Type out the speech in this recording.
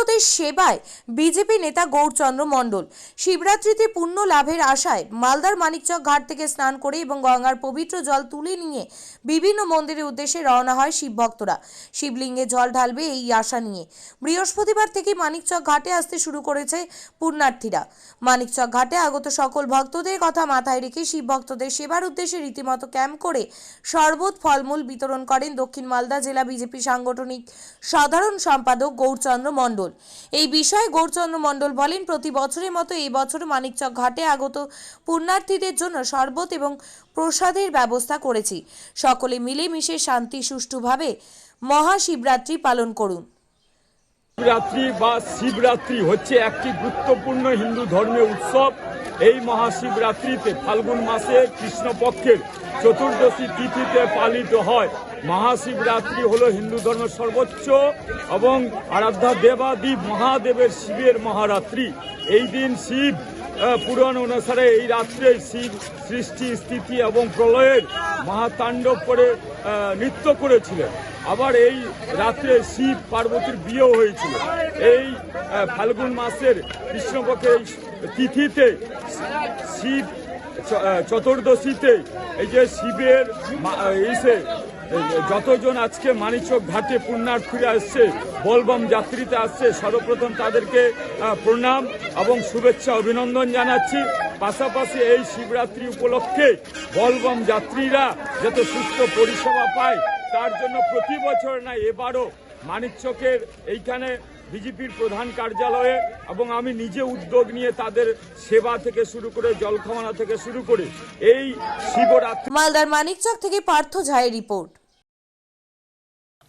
শিবভক্তদের সেবায় বিজেপি নেতা গৌরচন্দ্র মণ্ডল। শিবরাত্রিতে পুণ্য লাভের আশায় মালদার মানিকচক ঘাট থেকে স্নান করে এবং গঙ্গার পবিত্র জল তুলে নিয়ে বিভিন্ন মন্দিরের উদ্দেশ্যে রওনা হয় শিবভক্তরা। শিবলিঙ্গে জল ঢালবে এই আশা নিয়ে। বৃহস্পতিবার থেকে মানিকচক ঘাটে আসতে শুরু করেছে পুণ্যার্থীরা। মানিকচক ঘাটে আগত সকল ভক্তদের কথা মাথায় রেখে শিব ভক্তদের সেবার উদ্দেশ্যে রীতিমতো ক্যাম্প করে শরবত, ফলমূল বিতরণ করেন দক্ষিণ মালদা জেলা বিজেপি সাংগঠনিক সাধারণ সম্পাদক গৌরচন্দ্র মণ্ডল। এই বিষয়ে গৌরচন্দ্র মণ্ডল বলেন, প্রতি বছরের মতো এই বছর মানিকচক ঘাটে আগত পুণ্যার্থীদের জন্য শরবত এবং প্রসাদের ব্যবস্থা করেছি। সকলে মিলেমিশে শান্তি সুষ্ঠুভাবে মহাশিবরাত্রি পালন করুন। শিবরাত্রি বা শিবরাত্রি হচ্ছে একটি গুরুত্বপূর্ণ হিন্দু ধর্মীয় উৎসব। এই মহাশিবরাত্রিতে ফাল্গুন মাসে কৃষ্ণপক্ষের চতুর্দশী তিথিতে পালিত হয়। মহাশিবরাত্রি হলো হিন্দু ধর্মের সর্বোচ্চ এবং আরাধ্যা দেবাদি মহাদেবের শিবের মহারাত্রি। এই দিন শিব পুরাণ অনুসারে এই রাত্রে শিব সৃষ্টি, স্থিতি এবং প্রলয়ের মহাতাণ্ডব করে নৃত্য করেছিলেন। আবার এই রাত্রে শিব পার্বতীর বিয়েও হয়েছিল। এই ফাল্গুন মাসের কৃষ্ণপক্ষের তিথিতে শিব চতুর্দশীতে এই যে শিবের এই যতজন আজকে মানিচক ঘাটে পুণ্যার্থীরা আসছে, বলবম যাত্রীতে আসছে, সর্বপ্রথম তাদেরকে প্রণাম এবং শুভেচ্ছা, অভিনন্দন জানাচ্ছি। পাশাপাশি এই শিবরাত্রি উপলক্ষে বলবম যাত্রীরা যাতে সুস্থ পরিষেবা পায়, তার জন্য প্রতি বছর না, এবারও মানিকচকের এইখানে বিজেপির প্রধান কার্যালয়ে এবং আমি নিজে উদ্যোগ নিয়ে তাদের সেবা থেকে শুরু করে, জলখামানা থেকে শুরু করে, এই শিবরাত্রি মালদার মানিকচক থেকে পার্থ ঝায়ের রিপোর্ট।